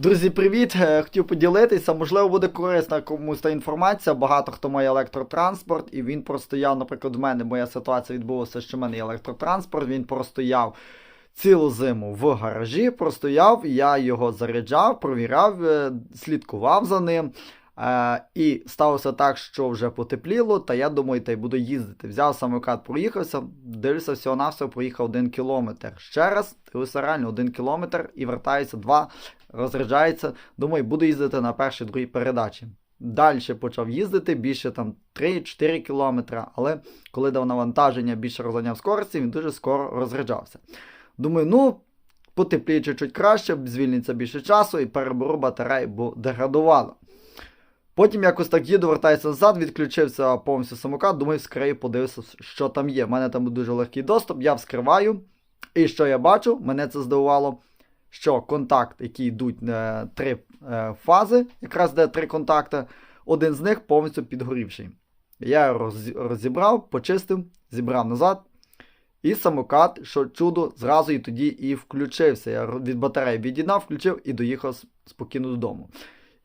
Друзі, привіт! Е, Хотів поділитися. Можливо, буде корисна комусь та інформація. Багато хто має електротранспорт, і він простояв, наприклад, в мене моя ситуація відбулася, що в мене є електротранспорт. Він простояв цілу зиму в гаражі, простояв, я його заряджав, провіряв, е, слідкував за ним. Е, і сталося так, що вже потепліло, та я думаю, та й буду їздити. Взяв самокат, проїхався, дивлюся, всього навсього проїхав один кілометр. Ще раз, дивлюся реально один кілометр і вертається два, розряджається. Думаю, буду їздити на першій другій передачі. Далі почав їздити більше там 3-4 кілометри, але коли дав навантаження, більше розганяв скорості, він дуже скоро розряджався. Думаю, ну. Потепліє чуть-чуть краще, звільниться більше часу і переберу батарею, бо деградувало. Потім якось так їду, вертаюся назад, відключився повністю самокат, думаю, вскрию, подивився, що там є. У мене там дуже легкий доступ, я вскриваю. І що я бачу, мене це здивувало, що контакт, які йдуть е, три е, фази, якраз де три контакти, один з них повністю підгорівший. Я роз, розібрав, почистив, зібрав назад. І самокат, що чудо, зразу і тоді і включився. Я від батареї від'єднав, включив і доїхав спокійно додому.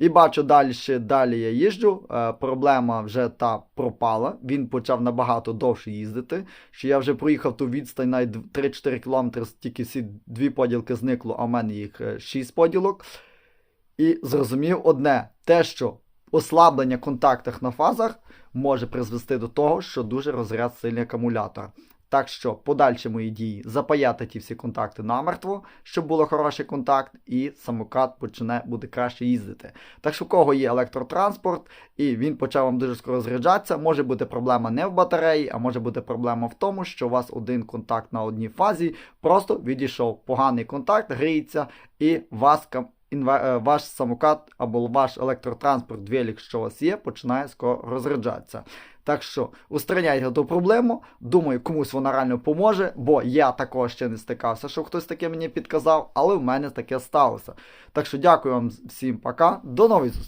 І бачу далі, далі я їжджу. Е, проблема вже та пропала. Він почав набагато довше їздити. Що я вже проїхав ту відстань навіть 3-4 км, тільки всі дві поділки зникло, а в мене їх 6 поділок. І зрозумів одне: те, що ослаблення контактах на фазах може призвести до того, що дуже розряд сильний акумулятор. Так що подальші мої дії запаяти ті всі контакти намертво, щоб було хороший контакт, і самокат почне буде краще їздити. Так що, у кого є електротранспорт, і він почав вам дуже скоро заряджатися, може бути проблема не в батареї, а може бути проблема в тому, що у вас один контакт на одній фазі просто відійшов. Поганий контакт гріється, і вас ваш самокат або ваш електротранспорт, велик, що у вас є, починає скоро розряджатися. Так що устраняйте ту проблему. Думаю, комусь вона реально поможе, бо я також ще не стикався, що хтось таке мені підказав, але в мене таке сталося. Так що дякую вам всім пока, до нових зустрічей.